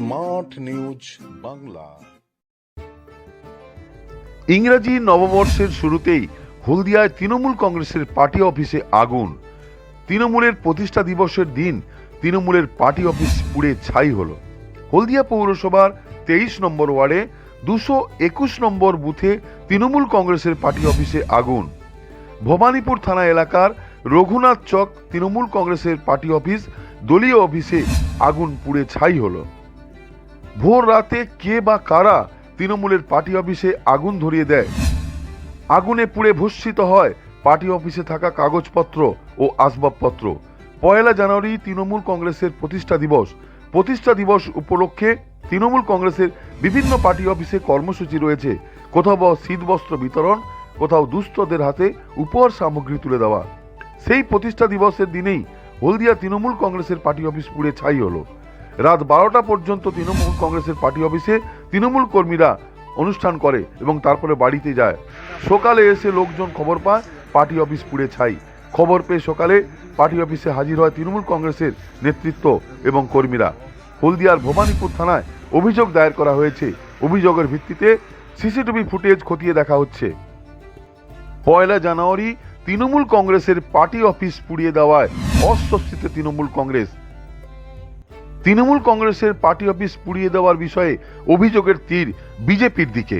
Smart news Bangla ইংরাজি নববর্ষের শুরুতেই হলদিয়ায় তৃণমূল কংগ্রেসের পার্টি অফিসে আগুন। তৃণমূলের প্রতিষ্ঠা দিবসের দিন তৃণমূলের পার্টি অফিস পুড়ে ছাই হল। হলদিয়া পৌরসভার তেইশ নম্বর ওয়ার্ডে দুশো একুশ নম্বর বুথে তৃণমূল কংগ্রেসের পার্টি অফিসে আগুন। ভবানীপুর থানা এলাকার রঘুনাথ চক তৃণমূল কংগ্রেসের পার্টি অফিস দলীয় অফিসে আগুন পুড়ে ছাই হলো। ভোর রাতে কে বা কারা তৃণমূলের পার্টি অফিসে আগুন ধরিয়ে দেয়? আগুনে পুড়ে ভস্মিত হয় পার্টি অফিসে থাকা কাগজপত্র ও আসবাবপত্র। পয়লা জানুয়ারি তৃণমূল কংগ্রেসের প্রতিষ্ঠা দিবস। প্রতিষ্ঠা দিবস উপলক্ষে তৃণমূল কংগ্রেসের বিভিন্ন পার্টি অফিসে কর্মসূচি রয়েছে। কোথাও শীতবস্ত্র বিতরণ, কোথাও দুস্থদের হাতে উপহার সামগ্রী তুলে দেওয়া। সেই প্রতিষ্ঠা দিবসের দিনেই হলদিয়া তৃণমূল কংগ্রেসের পার্টি অফিস পুড়ে ছাই হলো। রাত বারোটা পর্যন্ত তৃণমূল কংগ্রেসের পার্টি অফিসে তৃণমূল কর্মীরা অনুষ্ঠান করে এবং তারপরে বাড়িতে যায়। সকালে এসে লোকজন খবর পায়, পার্টি অফিস পুড়ে ছাই। খবর পেয়ে সকালে পার্টি অফিসে হাজির হয় তৃণমূল কংগ্রেসের নেতৃত্ব এবং কর্মীরা। হলদিয়ার ভবানীপুর থানায় অভিযোগ দায়ের করা হয়েছে। অভিযোগের ভিত্তিতে সিসিটিভি ফুটেজ খতিয়ে দেখা হচ্ছে। পয়লা জানুয়ারি তৃণমূল কংগ্রেসের পার্টি অফিস পুড়িয়ে দেওয়ায় অস্বস্তিতে তৃণমূল কংগ্রেস। তৃণমূল কংগ্রেসের পার্টি অফিস পুড়িয়ে দেওয়ার বিষয়ে অভিযোগের তীর বিজেপির দিকে।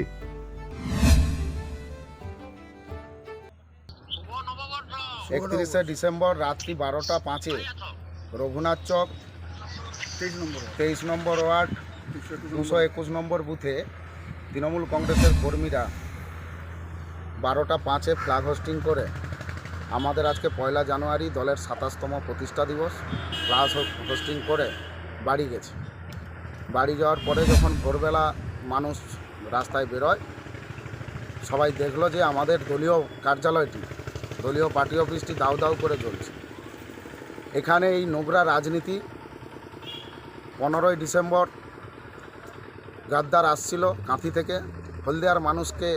একত্রিশে ডিসেম্বর রাত্রি বারোটা পাঁচে রঘুনাথ চক তেইশ নম্বর ওয়ার্ড। দুশো একুশ নম্বর বুথে তৃণমূল কংগ্রেসের কর্মীরা বারোটা পাঁচে ফ্ল্যাগ হোস্টিং করে। আমাদের আজকে পয়লা জানুয়ারি দলের সাতাশতম প্রতিষ্ঠা দিবস। ফ্ল্যাগ হোস্টিং করে বাড়ি গেছে। বাড়ি যাওয়ার পরে যখন ভোরবেলা মানুষ রাস্তায় বেরোয়, সবাই দেখল যে আমাদের দলীয় কার্যালয়টি, দলীয় পার্টি অফিসটি দাউ দাউ করে চলছে এখানে এই নোংরা রাজনীতি পনেরোই ডিসেম্বর গাদ্দার আসছিল কাঁথি থেকে। হলদিয়ার মানুষকে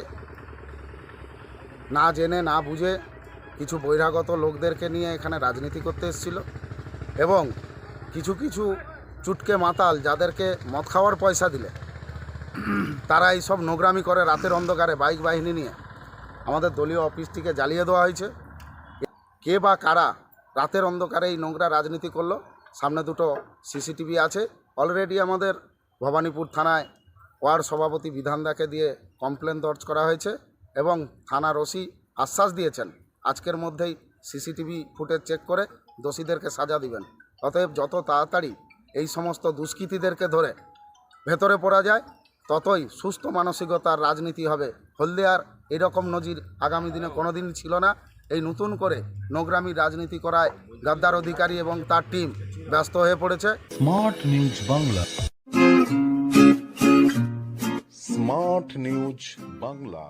না জেনে, না বুঝে কিছু বহিরাগত লোকদেরকে নিয়ে এখানে রাজনীতি করতে এসেছিল এবং কিছু কিছু চুটকে মাতাল যাদেরকে মদ খাওয়ার পয়সা দিলে। তারা এই সব করে রাতের অন্ধকারে বাইক বাহিনী নিয়ে আমাদের দলীয় অফিসটিকে জ্বালিয়ে দেওয়া হয়েছে। কে বা কারা রাতের অন্ধকারে এই নোংরা রাজনীতি করল, সামনে দুটো সিসিটিভি আছে। অলরেডি আমাদের ভবানীপুর থানায় ওয়ার্ড সভাপতি বিধানদাকে দিয়ে কমপ্লেন দর্জ করা হয়েছে এবং থানার ওসি আশ্বাস দিয়েছেন, আজকের মধ্যেই সিসিটিভি ফুটেজ চেক করে দোষীদেরকে সাজা দিবেন। অতএব যত তাড়াতাড়ি এই সমস্ত দুষ্কৃতীদেরকে ধরে ভেতরে পড়া যায়, ততই সুস্থ মানসিকতার রাজনীতি হবে। হলদিয়ার এরকম নজির আগামী দিনে কোনোদিন ছিল না। এই নতুন করে নোংরামি রাজনীতি করায় গাদ্দার অধিকারী এবং তার টিম ব্যস্ত হয়ে পড়েছে। Smart news Bangla. Smart news Bangla.